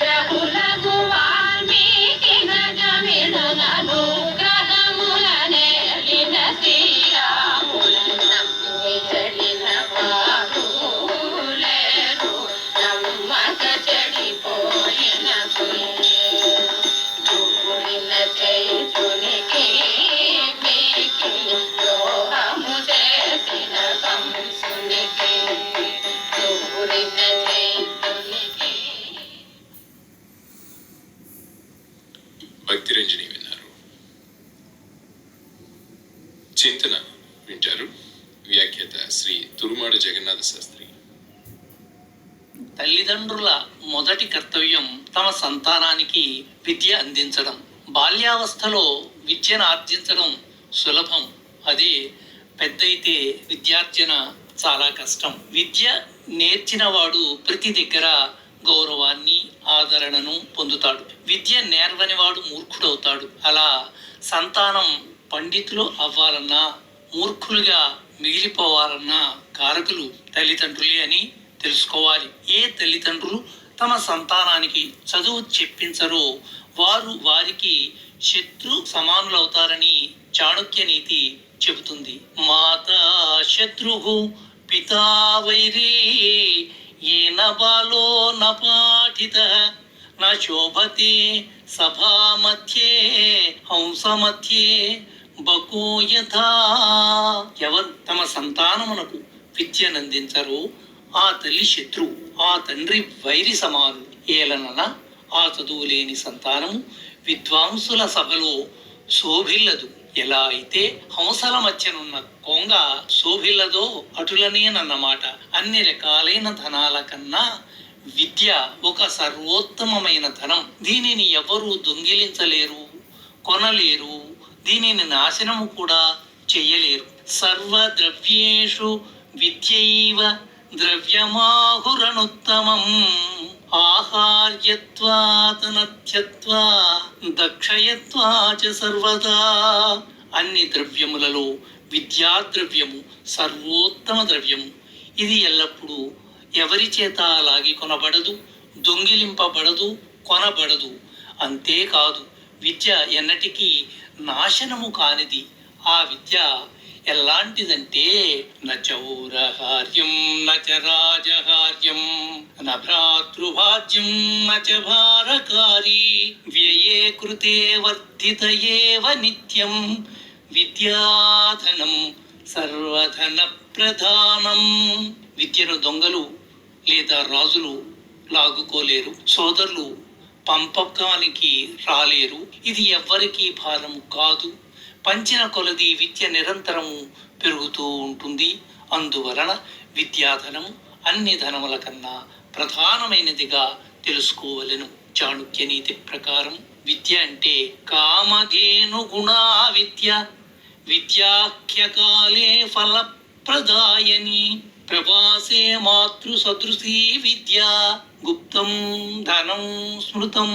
గ్రహులకు వాల్మీ శ్రీ తురుమాడ జగన్నాథ శాస్త్రి. తల్లిదండ్రుల మొదటి కర్తవ్యం తమ సంతానానికి విద్య అందించడం. బాల్యావస్థలో విద్యను ఆర్జించడం సులభం. అదే పెద్దయితే విద్యార్జన చాలా కష్టం. విద్య నేర్చిన వాడు ప్రతి దగ్గర గౌరవాన్ని ఆదరణను పొందుతాడు. విద్య నేర్వని వాడు మూర్ఖుడవుతాడు. అలా సంతానం పండితులు అవ్వాలన్నా మూర్ఖులుగా మిగిలిపోవాలన్నా కారకులు తల్లిదండ్రులే అని తెలుసుకోవాలి. ఏ తల్లిదండ్రులు తమ సంతానానికి చదువు చెప్పించరో వారు వారికి శత్రు సమానులవుతారని చాణక్య నీతి చెబుతుంది. మాత శత్రు పితా వైరీ ఏన బాలో న శోభతే సభా మధ్యే హంస మధ్యే బకో ఎవరు తమ సంతానమునకు విద్యనందించరో ఆ తల్లి శత్రువు ఆ తండ్రి వైరి సమాను ఏలనన ఆ చదువు లేని సంతానము విద్వాంసుల సభలో శోభిల్లదు. ఎలా అయితే హంసల మధ్యనున్న కొంగ శోభిల్లదో అటులనేనన్నమాట అన్ని రకాలైన ధనాల కన్నా విద్య ఒక సర్వోత్తమమైన ధనం. దీనిని ఎవరు దొంగిలించలేరు కొనలేరు. దీనిని నాశనము కూడా చెయ్యలేరు సర్వద్రవ్యేషు విద్యైవ ద్రవ్యమాహురనుత్తమం. ఆహార్యత్వాతనత్యత్వా దక్షయత్వాచ సర్వదా. అన్ని ద్రవ్యములలో విద్యా ద్రవ్యము సర్వోత్తమ ద్రవ్యము. ఇది ఎల్లప్పుడూ ఎవరి చేత లాగి కొనబడదు దొంగిలింపబడదు కొనబడదు. అంతేకాదు విద్య ఎన్నటికీ నాశనము కానిది. ఆ విద్య ఎలాంటిదంటే నచౌరహార్యం నచ రాజహార్యం న భ్రాతృభాజ్యం నచ భారకారి వ్యయే కృతే వర్ధిత ఏవ నిత్యం విద్యాధనం సర్వధన ప్రధానం విద్యను దొంగలు లేదా రాజులు లాగుకోలేరు. సోదరులు పంపకానికి రాలేరు. ఇది ఎవ్వరికీ భారము కాదు. పంచిన కొలది విద్య నిరంతరము పెరుగుతూ ఉంటుంది. అందువలన విద్యాధనము అన్ని ధనముల కన్నా ప్రధానమైనదిగా తెలుసుకోవలెను. చాణుక్య నీతి ప్రకారం విద్య అంటే కామధేను గుణా విద్య విద్యాఖ్యకాలే ఫలప్రదాయని. ప్రవాసే మాతృ సదృశీ విద్య గుప్తం ధనం స్మృతం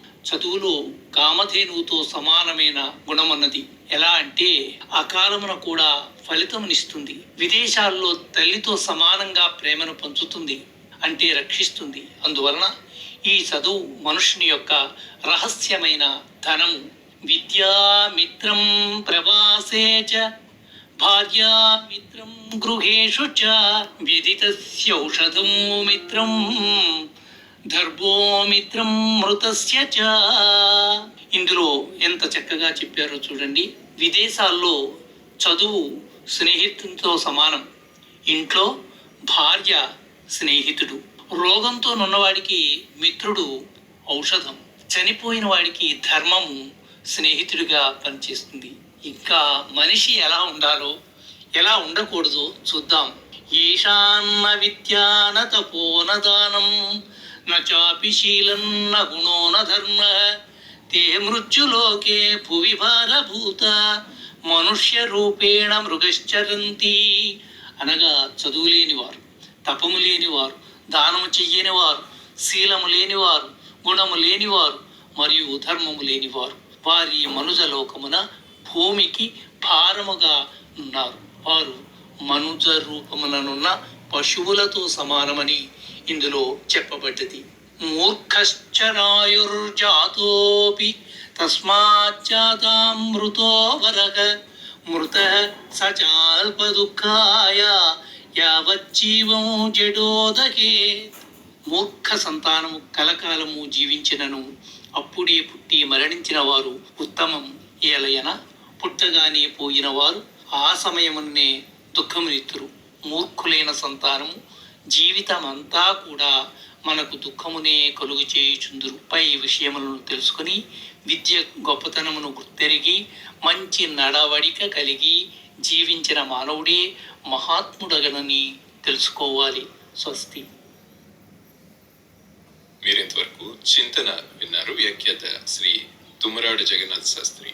చదువులో కామధేనువుతో సమానమైన గుణమన్నది. ఎలా అంటే అకాలమున కూడా ఫలితమునిస్తుంది. విదేశాల్లో తల్లితో సమానంగా ప్రేమను పంచుతుంది అంటే రక్షిస్తుంది. అందువలన ఈ చదువు మనుషుని యొక్క రహస్యమైన ధనము. విద్యామిత్రం ప్రవాసే చ భార్యామిత్రం గృహేషు చ విదితస్యౌషధం మిత్రం ధర్భో మిత్రం మృతస్య చ ఇందులో ఎంత చక్కగా చెప్పారో చూడండి. విదేశాల్లో చదువు స్నేహితునితో సమానం. ఇంట్లో భార్య స్నేహితుడు. రోగంతో నున్నవాడికి మిత్రుడు ఔషధం. చనిపోయిన వాడికి ధర్మము స్నేహితుడిగా పనిచేస్తుంది. ఇంకా మనిషి ఎలా ఉండాలో ఎలా ఉండకూడదో చూద్దాం. ఈశాన్న విద్యాన తపోనదానం నాపి శీలం న గుణో ధర్మ తే మృత్యులోకే భువి భారభూత మనుష్య రూపేణ మృగశ్చరంతి. అనగా చదువు లేనివారు తపము లేనివారు దానము చెయ్యని వారు శీలము లేనివారు గుణము లేనివారు మరియు ధర్మము లేనివారు. వారి మనుజలోకమున భూమికి భారముగా ఉన్నారు. వారు మనుజ రూపముననున్న పశువులతో సమానమని ఇందులో చెప్పబడ్డది. మూర్ఖశ్చ నాయుర్జాతోపి తస్మాజ్జాతామృతో వరగ మృత సచాల్పదుఃఖాయ యావజ్జీవం జడోదకే. మూర్ఖ సంతానము కలకాలము జీవించినను అప్పుడే పుట్టి మరణించిన వారు ఉత్తమం ఏలయన పుట్టగానే పోయిన వారు ఆ సమయమునే దుఃఖమునిత్తురు. మూర్ఖులైన సంతానము జీవితమంతా కూడా మనకు దుఃఖమునే కలుగు చేయుచుందురు. పై విషయములను తెలుసుకొని విద్య గొప్పతనమును గుర్తెరిగి మంచి నడవడిక కలిగి జీవించిన మానవుడే మహాత్ముడగనని తెలుసుకోవాలి. స్వస్తి. మీరింతవరకు చింతన విన్నారు వ్యాఖ్యాత శ్రీ తుమ్మరాడు జగన్నాథ్ శాస్త్రి.